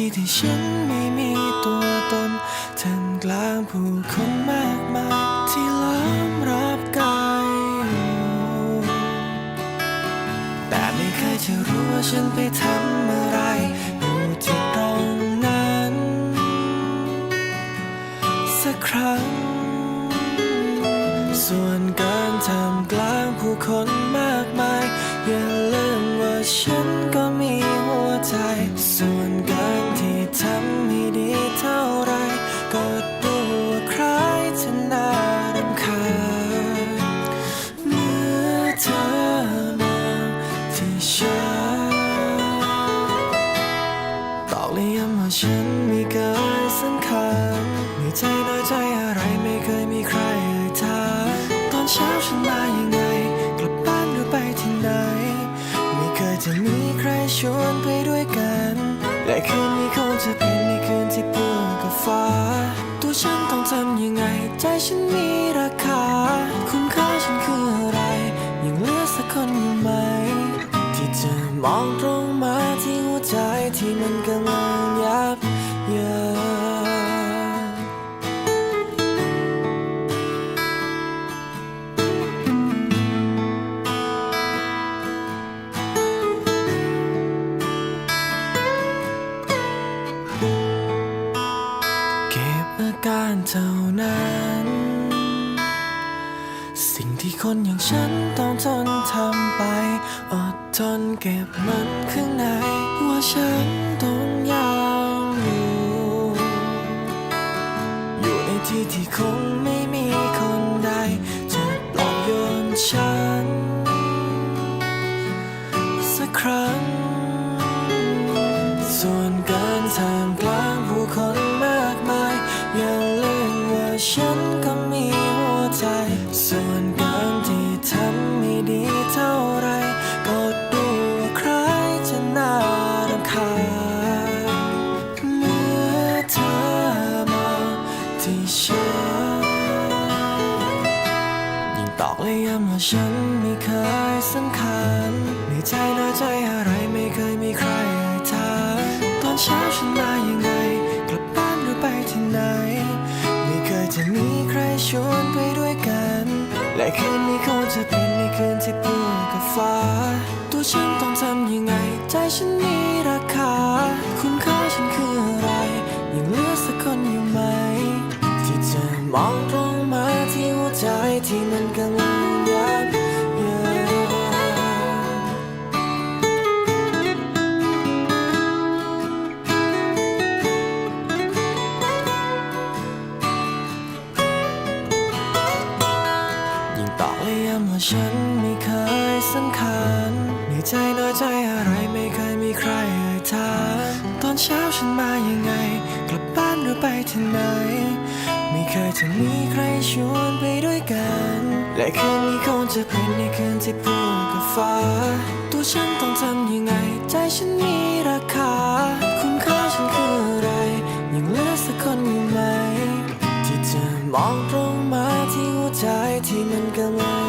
ที่ที่ฉันไม่มีตัวตนท่ามกลางผู้คนมากมายที่ล้อมรอบกายแต่ไม่เคยจะรู้ว่าฉันไปทำอะไรอยู่ที่ตรงนั้น สักครั้ง ส่วนการทำกลางผู้คนมากมาย อย่าลืมว่าฉันก็มีหัวใจ ฉันตอกเลยย้ำว่าฉันไม่เคยสำคัญมีใจน้อยใจอะไรไม่เคยมีใครเอ่ยถามตอนเช้าฉันมายังไง กลับบ้านหรือไปที่ไหน ไม่เคยจะมีใครชวนไปด้วยกันและคืนนี้คงจะเป็นในคืนที่ปวดกับฟ้า ตัวฉันต้องทำยังไง ใจฉันมีราคา มองตรงมาที่หัวใจที่มันกำลังยับเยินเก็บอาการเท่านั้น สิ่งที่คนอย่างฉันต้องทน ทนเก็บมันข้างในว่าฉันต้องยังอยู่อยู่ในที่ที่คงไม่มีคนใดจะปลอบโยนฉัน สักครั้ง ส่วนการทางกลางผู้คนมากมาย อย่าลืมว่าฉันก็มี ตอกเลยย้ำว่าฉันไม่เคยสำคัญในใจน้อยใจอะไรไม่เคยมีใครอ่ยถามตอนเช้าฉันมายังไง กลับบ้านหรือไปที่ไหน ไม่เคยจะมีใครชวนไปด้วยกัน และคืนนี้คงจะเป็นในคืนที่ปวดกับฟ้า ตัวฉันต้องทำยังไง ใจฉันมีราคา คุณค่าฉันคืออะไรยังเหลือสักคนอยู่ไหม ที่จะมอง ที่มันกำลังยับยินยิ่งตอกเลยย้ำว่าฉันไม่เคยสำคัญในใจน้อยใจอะไรไม่เคยมีใครเอ่ยถามตอนเช้าฉันมายังไง กลับบ้านหรือไปที่ไหน เคยจะมีใครชวนไปด้วยกัน และคืนนี้คงจะเป็นในคืนที่ปวดกับฟ้า ตัวฉันต้องทำยังไง ใจฉันมีราคา คุณค่าฉันคืออะไร ยังเหลือสักคนอยู่ไหม ที่จะมองตรงมาที่หัวใจที่มันกำลัง